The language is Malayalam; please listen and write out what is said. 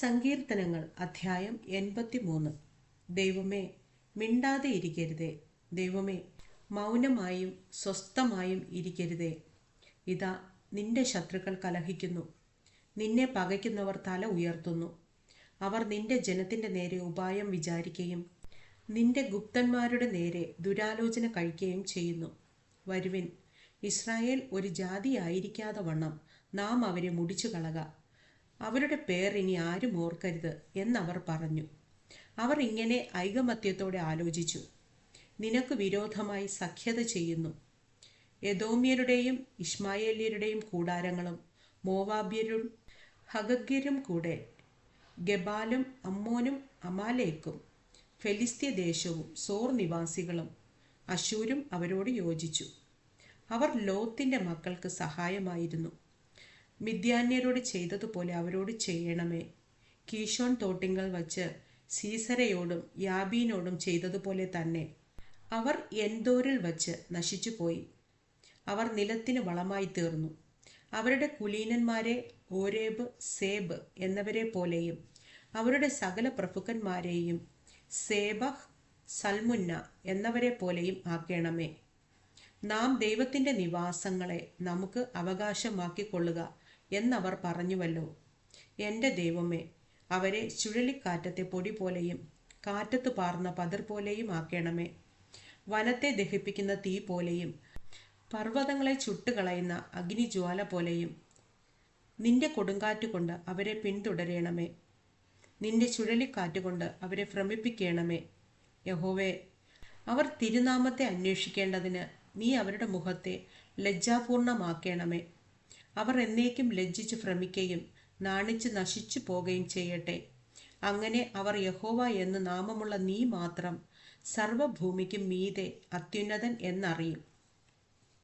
സങ്കീർത്തനങ്ങൾ അധ്യായം എൺപത്തിമൂന്ന്. ദൈവമേ മിണ്ടാതെ ഇരിക്കരുതേ. ദൈവമേ മൗനമായും സ്വസ്ഥമായും ഇരിക്കരുതേ. ഇതാ നിന്റെ ശത്രുക്കൾ കലഹിക്കുന്നു. നിന്നെ പകയ്ക്കുന്നവർ തല ഉയർത്തുന്നു. അവർ നിന്റെ ജനത്തിന്റെ നേരെ ഉപായം വിചാരിക്കുകയും നിന്റെ ഗുപ്തന്മാരുടെ നേരെ ദുരാലോചന കഴിക്കുകയും ചെയ്യുന്നു. വരുവിൻ ഇസ്രായേൽ ഒരു ജാതിയായിരിക്കാതെ വണ്ണം നാം അവരെ മുടിച്ചു കളക അവരുടെ പേർ ഇനി ആരും ഓർക്കരുത് എന്നവർ പറഞ്ഞു. അവർ ഇങ്ങനെ ഐകമത്യത്തോടെ ആലോചിച്ചു. നിനക്ക് വിരോധമായി സഖ്യത ചെയ്യുന്നു. യദോമ്യരുടെയും ഇഷ്മായേല്യരുടെയും കൂടാരങ്ങളും മോവാബ്യരും ഹഗഗ്യരും കൂടെ ഗബാലും അമ്മോനും അമാലേക്കും ഫെലിസ്ത്യ ദേശവും സോർ നിവാസികളും അശൂരും അവരോട് യോജിച്ചു. അവർ ലോത്തിന്റെ മക്കൾക്ക് സഹായമായിരുന്നു. മിഥ്യാന്യരോട് ചെയ്തതുപോലെ അവരോട് ചെയ്യണമേ. കീശോൻ തോട്ടിങ്കൽ വച്ച് സീസരയോടും യാബീനോടും ചെയ്തതുപോലെ തന്നെ അവർ എന്തോരിൽ വച്ച് നശിച്ചുപോയി. അവർ നിലത്തിന് വളമായി തീർന്നു. അവരുടെ കുലീനന്മാരെ ഓരേബ് സേബ് എന്നവരെ പോലെയും അവരുടെ സകല പ്രഭുക്കന്മാരെയും സേബഹ് സൽമുന്ന എന്നവരെ പോലെയും ആക്കേണമേ. നാം ദൈവത്തിന്റെ നിവാസങ്ങളെ നമുക്ക് അവകാശമാക്കിക്കൊള്ളുക. എന്നവർ പറഞ്ഞുവല്ലോ. എന്റെ ദൈവമേ അവരെ ചുഴലിക്കാറ്റത്തെ പൊടി പോലെയും കാറ്റത്ത് പാർന്ന പതിർ പോലെയും ആക്കണമേ. വനത്തെ ദഹിപ്പിക്കുന്ന തീ പോലെയും പർവതങ്ങളെ ചുട്ടുകളയുന്ന അഗ്നിജ്വാല പോലെയും നിന്റെ കൊടുങ്കാറ്റുകൊണ്ട് അവരെ പിന്തുടരണമേ. നിന്റെ ചുഴലിക്കാറ്റുകൊണ്ട് അവരെ ഭ്രമിപ്പിക്കണമേ. യഹോവേ അവർ തിരുനാമത്തെ അന്വേഷിക്കേണ്ടതിന് നീ അവരുടെ മുഖത്തെ ലജ്ജാപൂർണമാക്കണമേ. അവർ എന്നേക്കും ലജ്ജിച്ച് ഭ്രമിക്കുകയും നാണിച്ച് നശിച്ചു പോകുകയും ചെയ്യട്ടെ. അങ്ങനെ അവർ യഹോവ എന്ന് നാമമുള്ള നീ മാത്രം സർവഭൂമിക്കും മീതെ അത്യുന്നതൻ എന്നറിയും.